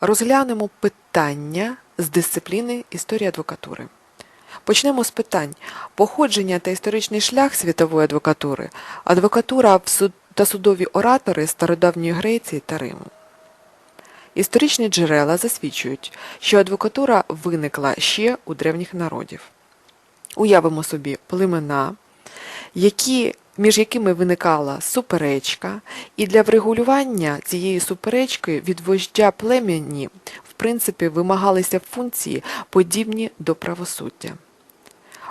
Розглянемо питання з дисципліни історії адвокатури. Почнемо з питань походження та історичний шлях світової адвокатури, адвокатура та судові оратори стародавньої Греції та Риму. Історичні джерела засвідчують, що адвокатура виникла ще у древніх народів. Уявимо собі племена, які, між якими виникала суперечка, і для врегулювання цієї суперечки від вождя племені в принципі вимагалися функції, подібні до правосуддя.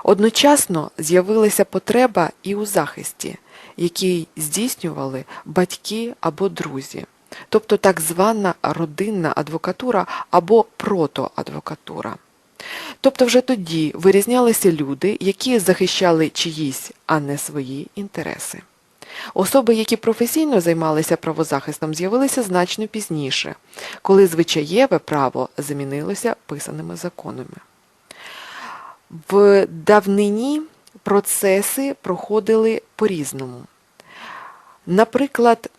Одночасно з'явилася потреба і у захисті, який здійснювали батьки або друзі, тобто так звана родинна адвокатура або протоадвокатура. Тобто вже тоді вирізнялися люди, які захищали чиїсь, а не свої інтереси. Особи, які професійно займалися правозахистом, з'явилися значно пізніше, коли звичаєве право замінилося писаними законами. В давнині процеси проходили по-різному. Наприклад,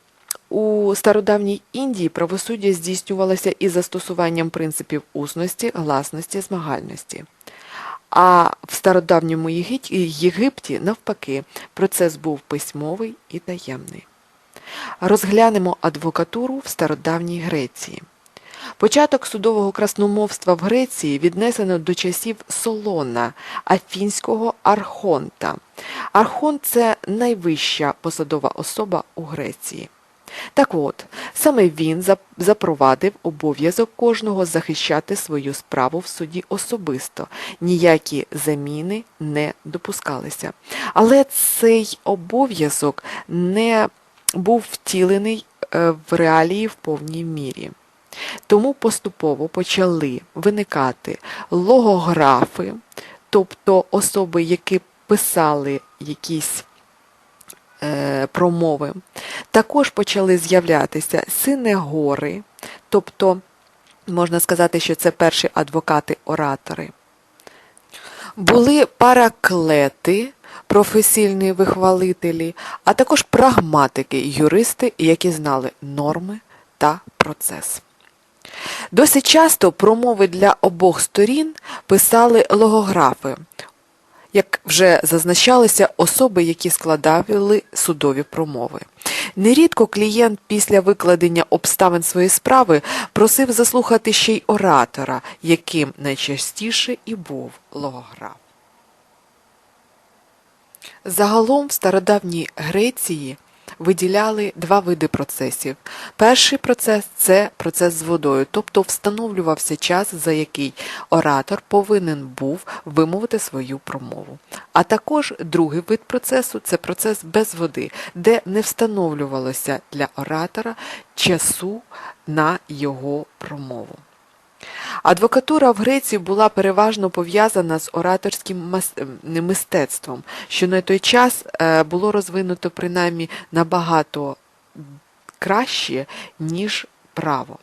у стародавній Індії правосуддя здійснювалося із застосуванням принципів усності, гласності, змагальності. А в стародавньому Єгипті, навпаки, процес був письмовий і таємний. Розглянемо адвокатуру в стародавній Греції. Початок судового красномовства в Греції віднесено до часів Солона, афінського архонта. Архонт це найвища посадова особа у Греції. Так от, саме він запровадив обов'язок кожного захищати свою справу в суді особисто, ніякі заміни не допускалися. Але цей обов'язок не був втілений е, в реалії в повній мірі. Тому поступово почали виникати логографи, тобто особи, які писали якісь е, промови. Також почали з'являтися синегори, тобто, можна сказати, що це перші адвокати-оратори. Були параклети, професійні вихвалителі, а також прагматики, юристи, які знали норми та процес. Досить часто промови для обох сторін писали логографи, як вже зазначалися особи, які складали судові промови. Нерідко клієнт після викладення обставин своєї справи просив заслухати ще й оратора, яким найчастіше і був логограф. Загалом в стародавній Греції виділяли два види процесів. Перший процес це процес з водою, тобто встановлювався час, за який оратор повинен був вимовити свою промову. А також другий вид процесу це процес без води, де не встановлювалося для оратора часу на його промову. Адвокатура в Греції була переважно пов'язана з ораторським мистецтвом, що на той час е, було розвинуто принаймні набагато краще, ніж право.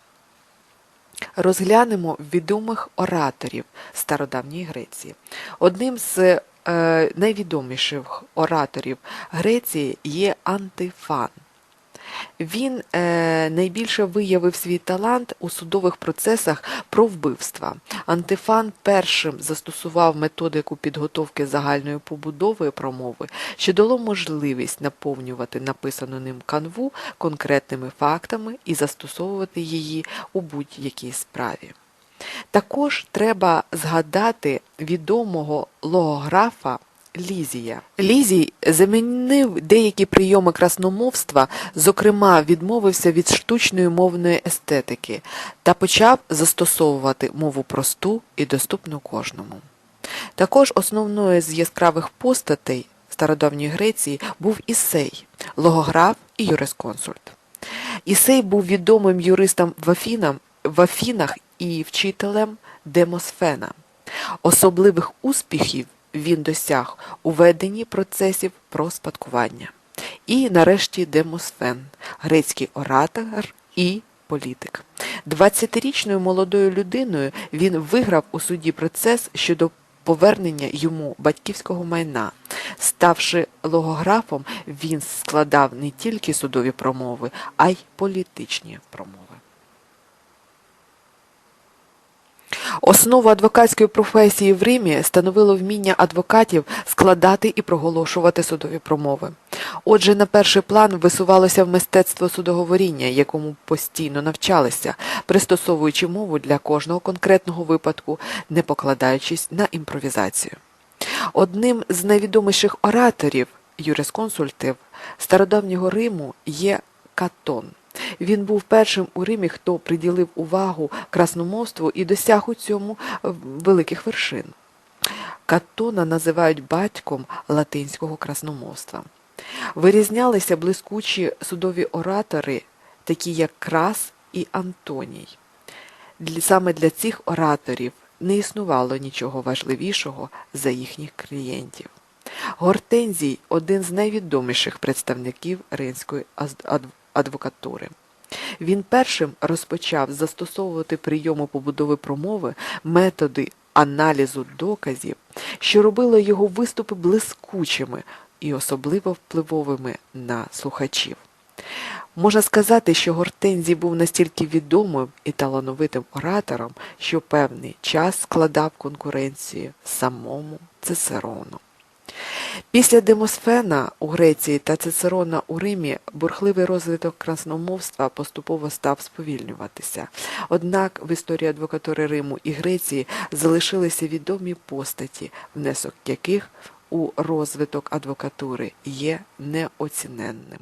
Розглянемо відомих ораторів стародавньої Греції. Одним з е, найвідоміших ораторів Греції є Антифан. Він е, найбільше виявив свій талант у судових процесах про вбивства. Антифан першим застосував методику підготовки загальної побудови промови, що дало можливість наповнювати написану ним канву конкретними фактами і застосовувати її у будь-якій справі. Також треба згадати відомого логографа Лізія. Лізій замінив деякі прийоми красномовства, зокрема, відмовився від штучної мовної естетики та почав застосовувати мову просту і доступну кожному. Також основною з яскравих постатей стародавньої Греції був Ісей, логограф і юрисконсульт. Ісей був відомим юристом в, Афінам, в Афінах і вчителем Демосфена. Особливих успіхів він досяг у веденні процесів про спадкування. І нарешті Демосфен, грецький оратор і політик. 20-річною молодою людиною він виграв у суді процес щодо повернення йому батьківського майна. Ставши логографом, він складав не тільки судові промови, а й політичні промови. Основу адвокатської професії в Римі становило вміння адвокатів складати і проголошувати судові промови. Отже, на перший план висувалося в мистецтво судоговоріння, якому постійно навчалися, пристосовуючи мову для кожного конкретного випадку, не покладаючись на імпровізацію. Одним з найвідоміших ораторів, юрисконсультів стародавнього Риму є Катон. Він був першим у Римі, хто приділив увагу красномовству і досяг у цьому е, великих вершин. Катона називають батьком латинського красномовства. Вирізнялися блискучі судові оратори, такі як Крас і Антоній. Саме для цих ораторів не існувало нічого важливішого за їхніх клієнтів. Гортензій один з найвідоміших представників римської аз- ад- адвокатури. Він першим розпочав застосовувати прийоми побудови промови, методи аналізу доказів, що робило його виступи блискучими і особливо впливовими на слухачів. Можна сказати, що Гортензій був настільки відомим і талановитим оратором, що певний час складав конкуренцію самому Цицерону. Після Демосфена у Греції та Цицерона у Римі бурхливий розвиток красномовства поступово став сповільнюватися. Однак в історії адвокатури Риму і Греції залишилися відомі постаті, внесок яких у розвиток адвокатури є неоціненним.